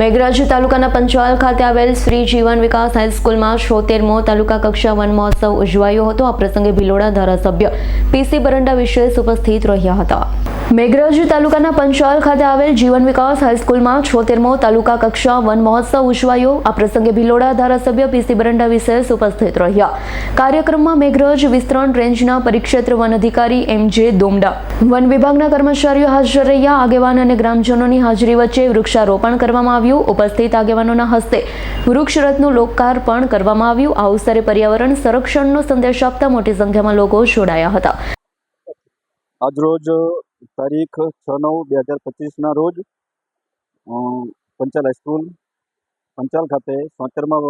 મેઘરજ તાલુકાના પંચવાલ ખાતે આવેલ શ્રી જીવન વિકાસ હાઈસ્કૂલમાં છોતેરમો તાલુકા કક્ષા વન મહોત્સવ ઉજવાયો હતો. આ પ્રસંગે ભિલોડા ધારાસભ્ય પીસી બરંડા વિશેષ ઉપસ્થિત રહ્યા હતા. મેઘરજ તાલુકાના પંચવાલ ખાતે આવેલ જીવન વિકાસ હાઈસ્કૂલમાં છોતેરમો તાલુકા કક્ષા વન મહોત્સવ ઉજવાયો. આ પ્રસંગે ભિલોડા ધારાસભ્ય પીસી બરંડા વિશેષ ઉપસ્થિત રહ્યા. કાર્યક્રમમાં મેઘરજ વિસ્તરણ રેન્જના પરિક્ષેત્ર વન અધિકારી એમ જે દોમડા. વન વિભાગના કર્મચારીઓ હાજર રહ્યા. આગેવાન અને ગ્રામજનોની હાજરી વચ્ચે વૃક્ષારોપણ કરવામાં આવ્યું. ઉપસ્થિત આગેવાનોના હસ્તે વૃક્ષરથનું લોકાર્પણ કરવામાં આવ્યું. આ અવસરે પર્યાવરણ સંરક્ષણનો સંદેશ આપતા મોટી સંખ્યામાં લોકો જોડાયા હતા. આજરોજ તારીખ છ નવ બે હજાર પચીસના રોજ પંચાલ હાઈસ્કૂલ પંચાલ ખાતે સોતેરમાં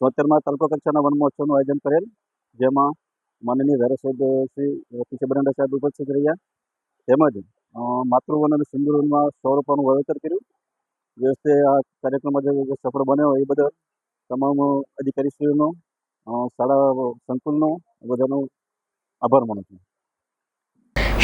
સોતેરમાં તાલુકા કક્ષાના વન મહોત્સવનું આયોજન કરેલ, જેમાં માનનીય ધારાસભ્ય શ્રી પીસી બરાંડા સાહેબ ઉપસ્થિત રહ્યા. તેમજ માતૃવન અને સિંદુરવનમાં સો રૂપિયાનું વાવેતર કર્યું. જે વખતે આ કાર્યક્રમ જે સફળ બન્યો એ બદલ તમામ અધિકારીશ્રીઓનો શાળા સંકુલનો બધાનો આભાર માનું છું.